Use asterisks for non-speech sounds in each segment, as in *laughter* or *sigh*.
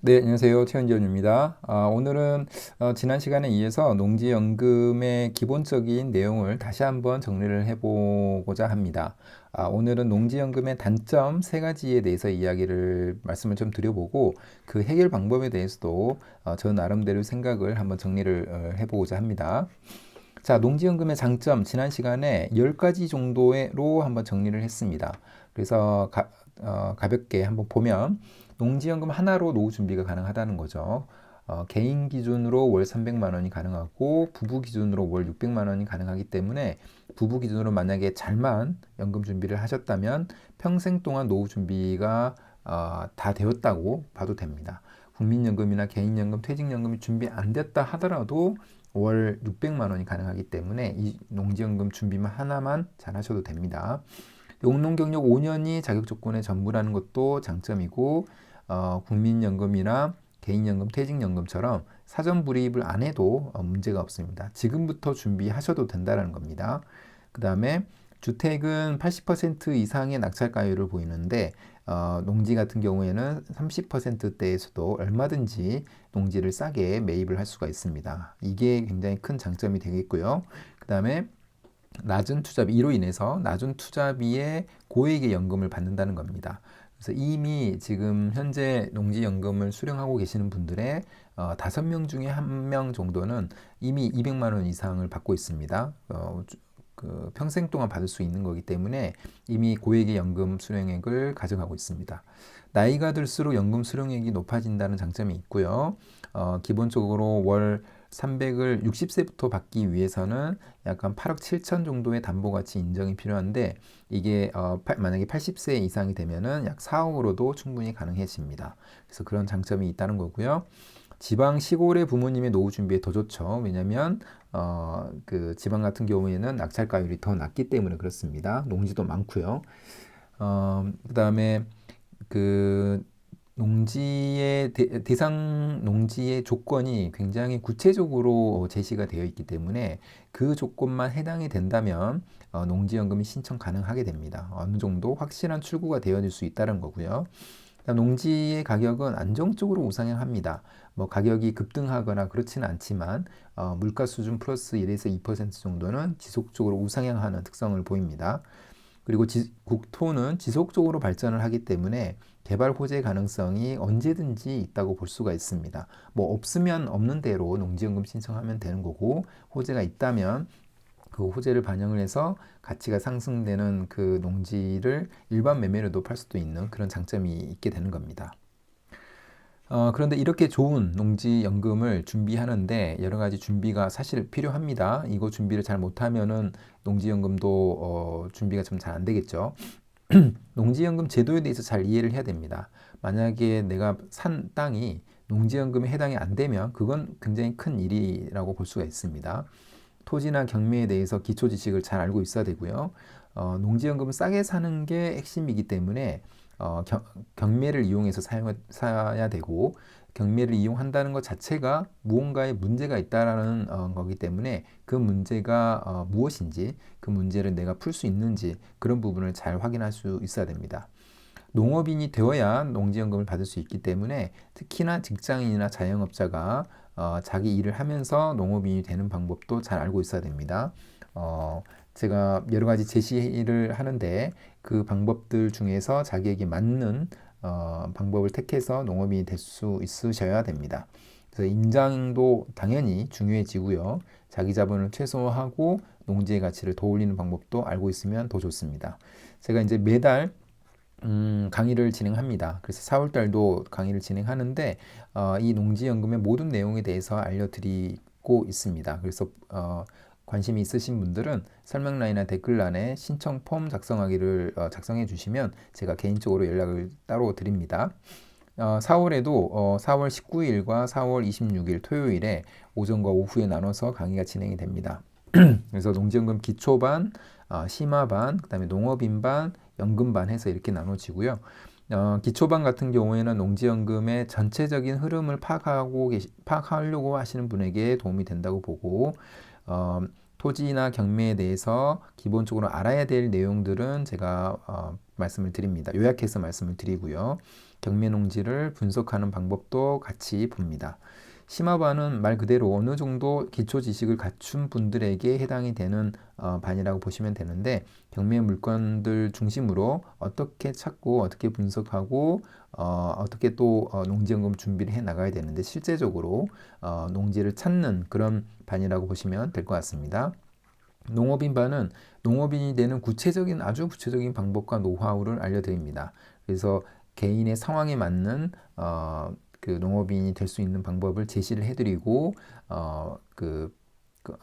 네, 안녕하세요. 최현지원입니다. 아, 오늘은 어, 지난 시간에 이어서 농지연금의 기본적인 내용을 다시 한번 정리를 해보고자 합니다. 아, 오늘은 농지연금의 단점 세 가지에 대해서 이야기를 말씀을 좀 드려보고 그 해결 방법에 대해서도 어, 저 나름대로 생각을 한번 정리를 어, 해보고자 합니다. 자, 농지연금의 장점 지난 시간에 10가지 정도로 한번 정리를 했습니다. 그래서 가, 어, 가볍게 한번 보면 농지연금 하나로 노후 준비가 가능하다는 거죠. 어, 개인 기준으로 월 300만 원이 가능하고 부부 기준으로 월 600만 원이 가능하기 때문에 부부 기준으로 만약에 잘만 연금 준비를 하셨다면 평생 동안 노후 준비가 어, 다 되었다고 봐도 됩니다. 국민연금이나 개인연금, 퇴직연금이 준비 안 됐다 하더라도 월 600만 원이 가능하기 때문에 이 농지연금 준비만 하나만 잘 하셔도 됩니다. 용농 경력 5년이 자격 조건의 전부라는 것도 장점이고 어, 국민연금이나 개인연금, 퇴직연금처럼 사전 불입을 안 해도 어, 문제가 없습니다. 지금부터 준비하셔도 된다는 겁니다. 그 다음에 주택은 80% 이상의 낙찰가율을 보이는데 어, 농지 같은 경우에는 30%대에서도 얼마든지 농지를 싸게 매입을 할 수가 있습니다. 이게 굉장히 큰 장점이 되겠고요. 그 다음에 낮은 투자비, 이로 인해서 낮은 투자비에 고액의 연금을 받는다는 겁니다. 그래서 이미 지금 현재 농지연금을 수령하고 계시는 분들의 어, 다섯 명 중에 한 명 정도는 이미 200만 원 이상을 받고 있습니다. 어, 그 평생 동안 받을 수 있는 거기 때문에 이미 고액의 연금 수령액을 가져가고 있습니다. 나이가 들수록 연금 수령액이 높아진다는 장점이 있고요. 어, 기본적으로 월 300을 60세부터 받기 위해서는 약간 8억 7천 정도의 담보 가치 인정이 필요한데 이게 어, 만약에 80세 이상이 되면은 약 4억으로도 충분히 가능해집니다. 그래서 그런 장점이 있다는 거고요. 지방 시골의 부모님의 노후 준비에 더 좋죠. 왜냐면 어, 그 지방 같은 경우에는 낙찰가율이 더 낮기 때문에 그렇습니다. 농지도 많고요. 어, 그다음에 그 농지의 대, 상 농지의 조건이 굉장히 구체적으로 제시가 되어 있기 때문에 그 조건만 해당이 된다면 어, 농지연금이 신청 가능하게 됩니다. 어느 정도 확실한 출구가 되어질 수 있다는 거고요. 농지의 가격은 안정적으로 우상향합니다. 뭐 가격이 급등하거나 그렇지는 않지만 어, 물가 수준 플러스 1에서 2% 정도는 지속적으로 우상향하는 특성을 보입니다. 그리고 지, 국토는 지속적으로 발전을 하기 때문에 개발 호재 가능성이 언제든지 있다고 볼 수가 있습니다. 뭐 없으면 없는 대로 농지연금 신청하면 되는 거고 호재가 있다면 그 호재를 반영을 해서 가치가 상승되는 그 농지를 일반 매매로도 팔 수도 있는 그런 장점이 있게 되는 겁니다. 어, 그런데 이렇게 좋은 농지연금을 준비하는데 여러 가지 준비가 사실 필요합니다. 이거 준비를 잘 못하면은 농지연금도 어, 준비가 좀 잘 안 되겠죠. *clears throat* 농지연금 제도에 대해서 잘 이해를 해야 됩니다. 만약에 내가 산 땅이 농지연금에 해당이 안 되면 그건 굉장히 큰 일이라고 볼 수가 있습니다. 토지나 경매에 대해서 기초 지식을 잘 알고 있어야 되고요. 어, 농지연금을 싸게 사는 게 핵심이기 때문에 어, 경, 경매를 이용해서 사용 사야 되고 경매를 이용한다는 것 자체가 무언가에 문제가 있다라는 어, 거기 때문에 그 문제가 어, 무엇인지 그 문제를 내가 풀 수 있는지 그런 부분을 잘 확인할 수 있어야 됩니다. 농업인이 되어야 농지연금을 받을 수 있기 때문에 특히나 직장인이나 자영업자가 어, 자기 일을 하면서 농업인이 되는 방법도 잘 알고 있어야 됩니다. 어, 제가 여러 가지 제시를 하는데 그 방법들 중에서 자기에게 맞는 어, 방법을 택해서 농업인이 될 수 있으셔야 됩니다. 그래서 인장도 당연히 중요해지고요. 자기 자본을 최소화하고 농지의 가치를 더 올리는 방법도 알고 있으면 더 좋습니다. 제가 이제 매달 음, 강의를 진행합니다. 그래서 4월 달도 강의를 진행하는데 어, 이 농지연금의 모든 내용에 대해서 알려드리고 있습니다. 그래서 어, 관심이 있으신 분들은 설명란이나 댓글란에 신청 폼 작성하기를 어, 작성해 주시면 제가 개인적으로 연락을 따로 드립니다. 어, 4월에도 어, 4월 19일과 4월 26일 토요일에 오전과 오후에 나눠서 강의가 진행이 됩니다. *clears throat* 그래서 농지연금 기초반, 어, 심화반, 그다음에 농업인반, 연금반 해서 이렇게 나눠지고요. 어, 기초반 같은 경우에는 농지연금의 전체적인 흐름을 파악하고 파악하려고 하시는 분에게 도움이 된다고 보고 어, 토지나 경매에 대해서 기본적으로 알아야 될 내용들은 제가 어, 말씀을 드립니다. 요약해서 말씀을 드리고요. 경매 농지를 분석하는 방법도 같이 봅니다. 심화반은 말 그대로 어느 정도 기초 지식을 갖춘 분들에게 해당이 되는 어, 반이라고 보시면 되는데 경매 물건들 중심으로 어떻게 찾고 어떻게 분석하고 어, 어떻게 또 어, 농지연금 준비를 해 나가야 되는데 실제적으로 어, 농지를 찾는 그런 반이라고 보시면 될 것 같습니다. 농업인 반은 농업인이 되는 구체적인 아주 구체적인 방법과 노하우를 알려드립니다. 그래서 개인의 상황에 맞는 어, 그 농업인이 될 수 있는 방법을 제시를 해드리고 어, 그, 그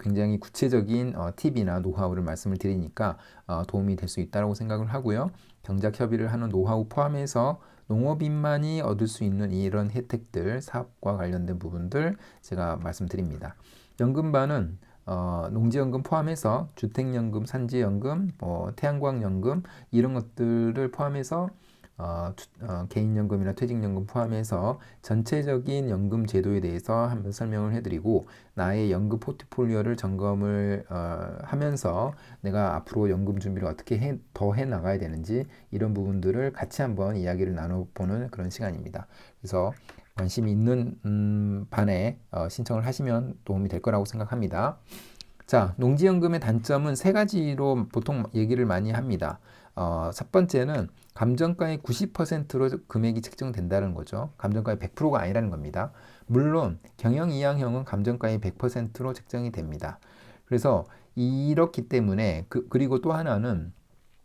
굉장히 구체적인 어, 팁이나 노하우를 말씀을 드리니까 어, 도움이 될 수 있다고 생각을 하고요. 경작 협의를 하는 노하우 포함해서 농업인만이 얻을 수 있는 이런 혜택들, 사업과 관련된 부분들 제가 말씀드립니다. 연금반은 어, 농지연금 포함해서 주택연금, 산지연금, 뭐 태양광연금 이런 것들을 포함해서 어, 어, 개인연금이나 퇴직연금 포함해서 전체적인 연금 제도에 대해서 한번 설명을 해드리고 나의 연금 포트폴리오를 점검을 어, 하면서 내가 앞으로 연금 준비를 어떻게 해, 더 해 나가야 되는지 이런 부분들을 같이 한번 이야기를 나눠보는 그런 시간입니다. 그래서 관심이 있는 음, 반에 어, 신청을 하시면 도움이 될 거라고 생각합니다. 자, 농지연금의 단점은 세 가지로 보통 얘기를 많이 합니다. 어, 첫 번째는 감정가의 90%로 금액이 책정된다는 거죠. 감정가의 100%가 아니라는 겁니다. 물론 경영 이양형은 감정가의 100%로 책정이 됩니다. 그래서 이렇기 때문에 그, 그리고 또 하나는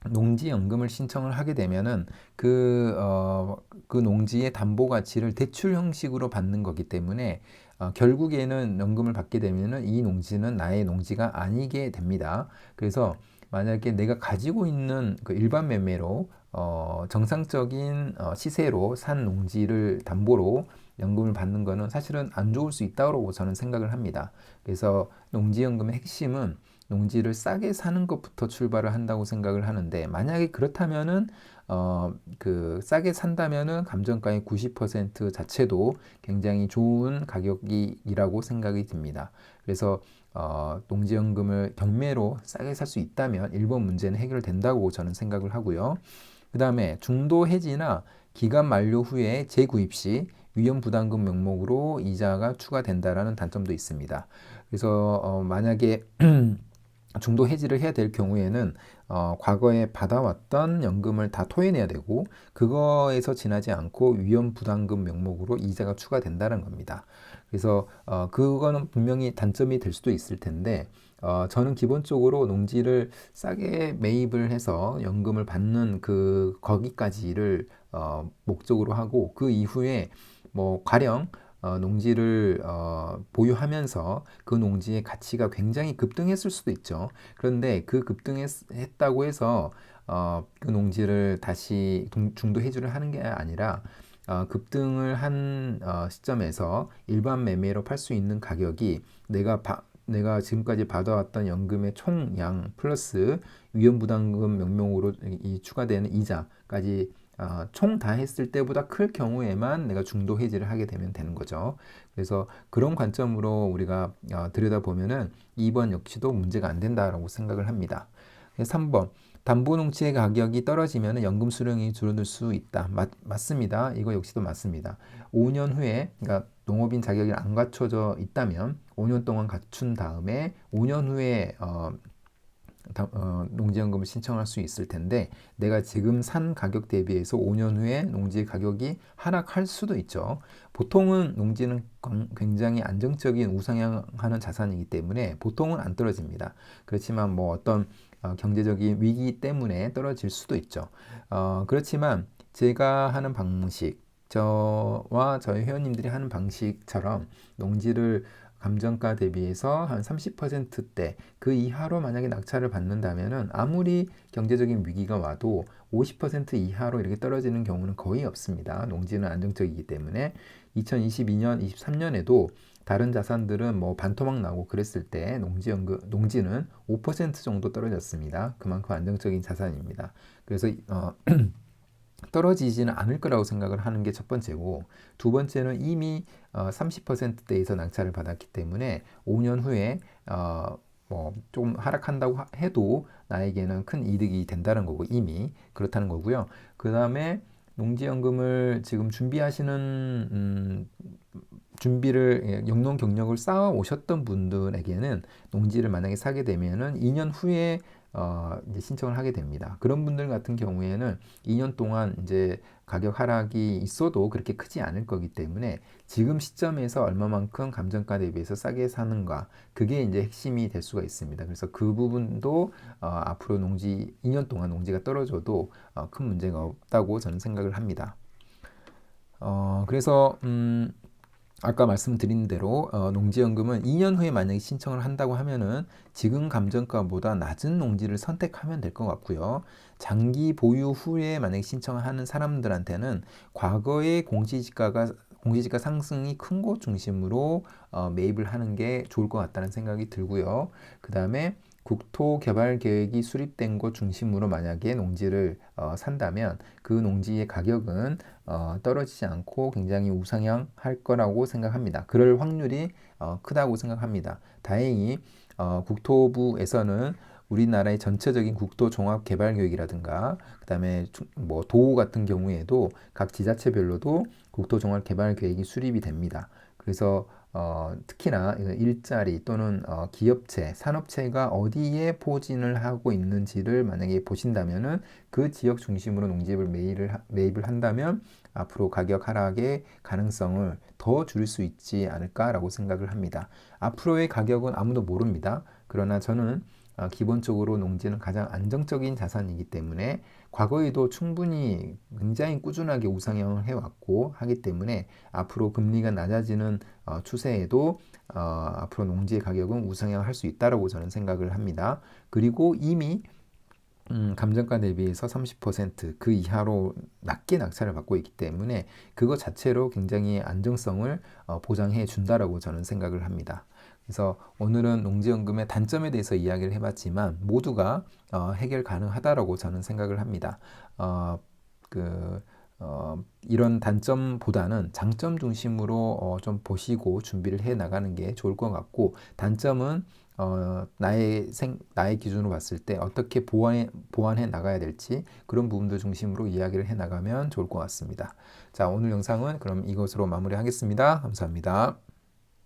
농지연금을 신청을 하게 되면은 그, 어, 그 농지의 담보 가치를 대출 형식으로 받는 거기 때문에 어, 결국에는 연금을 받게 되면은 이 농지는 나의 농지가 아니게 됩니다. 그래서 만약에 내가 가지고 있는 그 일반 매매로 어, 정상적인 어, 시세로 산 농지를 담보로 연금을 받는 것은 사실은 안 좋을 수 있다고 저는 생각을 합니다. 그래서 농지연금의 핵심은 농지를 싸게 사는 것부터 출발을 한다고 생각을 하는데 만약에 그렇다면은 어, 그 싸게 산다면은 감정가의 90% 자체도 굉장히 좋은 가격이라고 생각이 듭니다. 그래서 어, 농지연금을 경매로 싸게 살 수 있다면 1번 문제는 해결된다고 저는 생각을 하고요. 그 다음에 중도 해지나 기간 만료 후에 재구입 시 위험 부담금 명목으로 이자가 추가된다라는 단점도 있습니다. 그래서 어, 만약에 *clears throat* 중도 해지를 해야 될 경우에는 어, 과거에 받아왔던 연금을 다 토해내야 되고 그거에서 지나지 않고 위험 부담금 명목으로 이자가 추가된다는 겁니다. 그래서 어, 그거는 분명히 단점이 될 수도 있을 텐데 어, 저는 기본적으로 농지를 싸게 매입을 해서 연금을 받는 그 거기까지를 어, 목적으로 하고 그 이후에 뭐 가령 어, 농지를 어, 보유하면서 그 농지의 가치가 굉장히 급등했을 수도 있죠. 그런데 그 급등했다고 해서 어, 그 농지를 다시 중도 해주를 하는 게 아니라 어, 급등을 한 어, 시점에서 일반 매매로 팔 수 있는 가격이 내가 바, 내가 지금까지 받아왔던 연금의 총양 플러스 위험부담금 명목으로 이 추가되는 이자까지 어, 총다 했을 때보다 클 경우에만 내가 중도 해지를 하게 되면 되는 거죠. 그래서 그런 관점으로 우리가 어, 들여다보면은 2번 역시도 문제가 안 된다라고 생각을 합니다. 3번 담보농지의 가격이 떨어지면 연금 수령이 줄어들 수 있다. 맞, 맞습니다. 이거 역시도 맞습니다. 5년 후에 그러니까 농업인 자격이 안 갖춰져 있다면 5년 동안 갖춘 다음에 5년 후에 어, 어, 농지연금을 신청할 수 있을 텐데 내가 지금 산 가격 대비해서 5년 후에 농지 가격이 하락할 수도 있죠. 보통은 농지는 굉장히 안정적인 우상향하는 자산이기 때문에 보통은 안 떨어집니다. 그렇지만 뭐 어떤 어, 경제적인 위기 때문에 떨어질 수도 있죠. 어, 그렇지만 제가 하는 방식, 저와 저희 회원님들이 하는 방식처럼 농지를 감정가 대비해서 한 30%대 그 이하로 만약에 낙찰을 받는다면은 아무리 경제적인 위기가 와도 50% 이하로 이렇게 떨어지는 경우는 거의 없습니다. 농지는 안정적이기 때문에 2022년, 23년에도 다른 자산들은 뭐 반토막 나고 그랬을 때 농지연금 농지는 5% 정도 떨어졌습니다. 그만큼 안정적인 자산입니다. 그래서 어, *clears throat* 떨어지지는 않을 거라고 생각을 하는 게 첫 번째고 두 번째는 이미 어, 30%대에서 낙찰을 받았기 때문에 5년 후에 어, 뭐좀 하락한다고 하- 해도 나에게는 큰 이득이 된다는 거고 이미 그렇다는 거고요. 그 다음에 농지연금을 지금 준비하시는 음, 준비를 예, 영농 경력을 쌓아 오셨던 분들에게는 농지를 만약에 사게 되면은 2년 후에 어, 이제 신청을 하게 됩니다. 그런 분들 같은 경우에는 2년 동안 이제 가격 하락이 있어도 그렇게 크지 않을 거기 때문에 지금 시점에서 얼마만큼 감정가 대비해서 싸게 사는가 그게 이제 핵심이 될 수가 있습니다. 그래서 그 부분도 어, 앞으로 농지 2년 동안 농지가 떨어져도 어, 큰 문제가 없다고 저는 생각을 합니다. 어, 그래서 음, 아까 말씀드린 대로 어, 농지연금은 2년 후에 만약에 신청을 한다고 하면은 지금 감정가보다 낮은 농지를 선택하면 될 것 같고요. 장기 보유 후에 만약에 신청을 하는 사람들한테는 과거의 공시지가가 공시지가 상승이 큰 곳 중심으로 어, 매입을 하는 게 좋을 것 같다는 생각이 들고요. 그 다음에 국토 개발 계획이 수립된 곳 중심으로 만약에 농지를 어, 산다면 그 농지의 가격은 어, 떨어지지 않고 굉장히 우상향 할 거라고 생각합니다. 그럴 확률이 어, 크다고 생각합니다. 다행히 어, 국토부에서는 우리나라의 전체적인 국토 종합 개발 계획이라든가 그다음에 주- 뭐 도호 같은 경우에도 각 지자체별로도 국토 종합 개발 계획이 수립이 됩니다. 그래서 어, 특히나 일자리 또는 어, 기업체, 산업체가 어디에 포진을 하고 있는지를 만약에 보신다면은 그 지역 중심으로 농지를 매입을, 하- 매입을 한다면 앞으로 가격 하락의 가능성을 더 줄일 수 있지 않을까라고 생각을 합니다. 앞으로의 가격은 아무도 모릅니다. 그러나 저는 어, 기본적으로 농지는 가장 안정적인 자산이기 때문에 과거에도 충분히 굉장히 꾸준하게 우상향을 해왔고 하기 때문에 앞으로 금리가 낮아지는 어, 추세에도 어, 앞으로 농지의 가격은 우상향할 수 있다라고 저는 생각을 합니다. 그리고 이미 음, 감정가 대비해서 30%그 이하로 낮게 낙찰을 받고 있기 때문에 그것 자체로 굉장히 안정성을 어, 보장해 준다라고 저는 생각을 합니다. 그래서 오늘은 농지연금의 단점에 대해서 이야기를 해봤지만 모두가 어, 해결 가능하다라고 저는 생각을 합니다. 어, 그 어, 이런 단점보다는 장점 중심으로 어, 좀 보시고 준비를 해 나가는 게 좋을 것 같고 단점은 어, 나의 생, 나의 기준으로 봤을 때 어떻게 보완해, 보완해 나가야 될지 그런 부분들 중심으로 이야기를 해 나가면 좋을 것 같습니다. 자, 오늘 영상은 그럼 이것으로 마무리하겠습니다. 감사합니다.